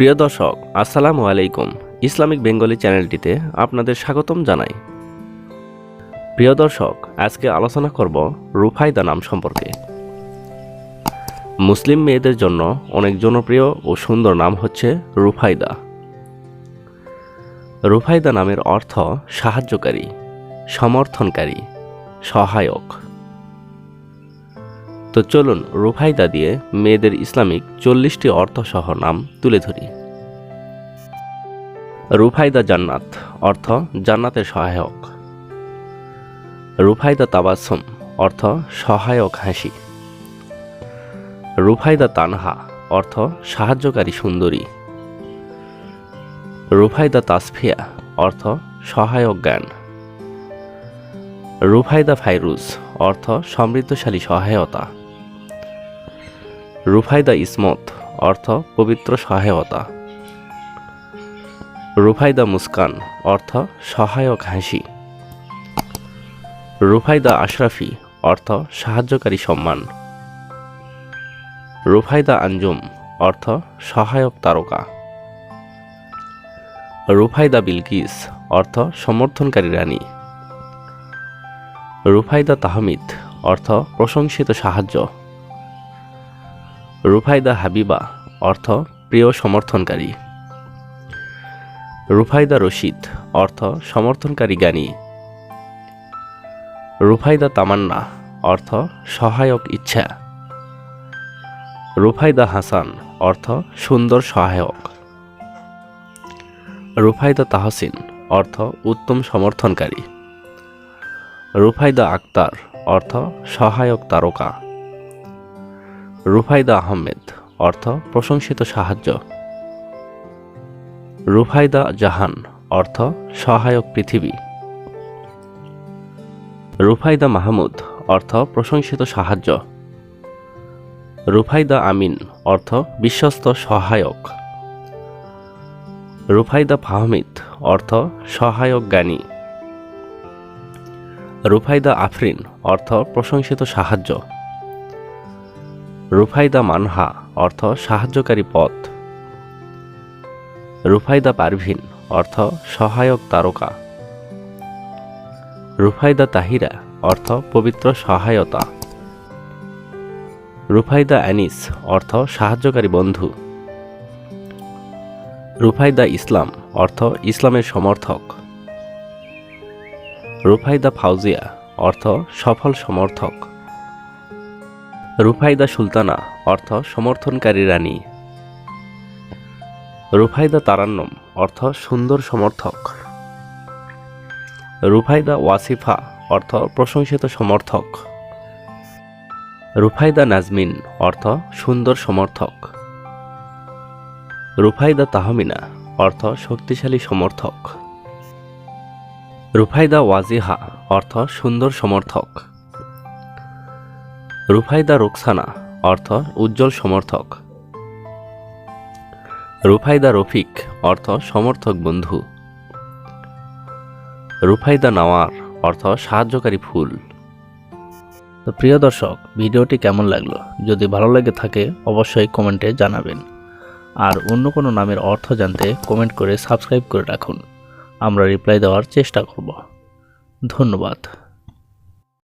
প্রিয় দর্শক, আসসালামু আলাইকুম। ইসলামিক বেঙ্গলি চ্যানেলটিতে আপনাদের স্বাগতম জানাই। প্রিয় দর্শক, আজকে আলোচনা করব রুফাইদা নাম সম্পর্কে। মুসলিম মেয়েদের জন্য অনেক জনপ্রিয় ও সুন্দর নাম হচ্ছে রুফাইদা। রুফাইদা নামের অর্থ সাহায্যকারী, সমর্থনকারী, সহায়ক। তো চলুন রুফাইদা দিয়ে মেয়েদের ইসলামিক চল্লিশটি অর্থসহ নাম তুলে ধরি। রুফাইদা জান্নাত, অর্থ জান্নাতের সহায়ক। রুফাইদা তাবাসুম অর্থ সহায়ক হাসি। রুফাইদা তানহা, অর্থ সাহায্যকারী সুন্দরী। রুফাইদা তাসফিয়া, অর্থ সহায়ক জ্ঞান। রুফাইদা ফাইরুজ, অর্থ সমৃদ্ধশালী সহায়তা। রুফাইদা ইসমত, অর্থ পবিত্র সহায়তা। রুফাইদা মুস্কান, অর্থ সহায়ক হাসি। রুফাইদা আশরাফি, অর্থ সাহায্যকারী সম্মান। রুফাইদা আঞ্জুম, অর্থ সহায়ক তারকা। রুফাইদা বিলকিস, অর্থ সমর্থনকারী রানী। রুফাইদা তাহমিদ, অর্থ প্রশংসিত সাহায্য। রুফাইদা হাবিবা, অর্থ প্রিয় সমর্থনকারী। রুফাইদা রশিদ, অর্থ সমর্থনকারী জ্ঞানী। রুফাইদা তামান্না, অর্থ সহায়ক ইচ্ছা। রুফাইদা হাসান, অর্থ সুন্দর সহায়ক। রুফাইদা তাহসিন, অর্থ উত্তম সমর্থনকারী। রুফাইদা আক্তার, অর্থ সহায়ক তারকা। রুফাইদা আহমেদ, অর্থ প্রশংসিত সাহায্য। রুফাইদা জাহান, অর্থ সহায়ক পৃথিবী। রুফাইদা মাহমুদ, অর্থ প্রশংসিত সাহায্য। রুফাইদা আমিন, অর্থ বিশ্বস্ত সহায়ক। রুফাইদা ফাহমিদ, অর্থ সহায়ক জ্ঞানী। রুফাইদা আফরিন, অর্থ প্রশংসিত সাহায্য। রুফাইদা মানহা, অর্থ সাহায্যকারী পথ। রুফাইদা পারভিন, অর্থ সহায়ক তারকা। রুফাইদা তাহিরা, অর্থ পবিত্র সহায়তা। রুফাইদা অ্যানিস, অর্থ সাহায্যকারী বন্ধু। রুফাইদা ইসলাম, অর্থ ইসলামের সমর্থক। রুফাইদা ফাউজিয়া, অর্থ সফল সমর্থক। রুফাইদা সুলতানা, অর্থ সমর্থনকারী রানী। রুফাইদা তারান্নম, অর্থ সুন্দর সমর্থক। রুফাইদা ওয়াসিফা, অর্থ প্রশংসিত সমর্থক। রুফাইদা নাজমিন, অর্থ সুন্দর সমর্থক। রুফাইদা তাহমিনা, অর্থ শক্তিশালী সমর্থক। রুফাইদা ওয়াজিহা, অর্থ সুন্দর সমর্থক। রুফাইদা রোকসানা, অর্থ উজ্জ্বল সমর্থক। রুফাইদা রফিক, অর্থ সমর্থক বন্ধু। রুফাইদা নাওয়ার, অর্থ সাহায্যকারী ফুল। তো প্রিয় দর্শক, ভিডিওটি কেমন লাগল? যদি ভালো লেগে থাকে, অবশ্যই কমেন্টে জানাবেন। আর অন্য কোনো নামের অর্থ জানতে কমেন্ট করে সাবস্ক্রাইব করে রাখুন। আমরা রিপ্লাই দেওয়ার চেষ্টা করব। ধন্যবাদ।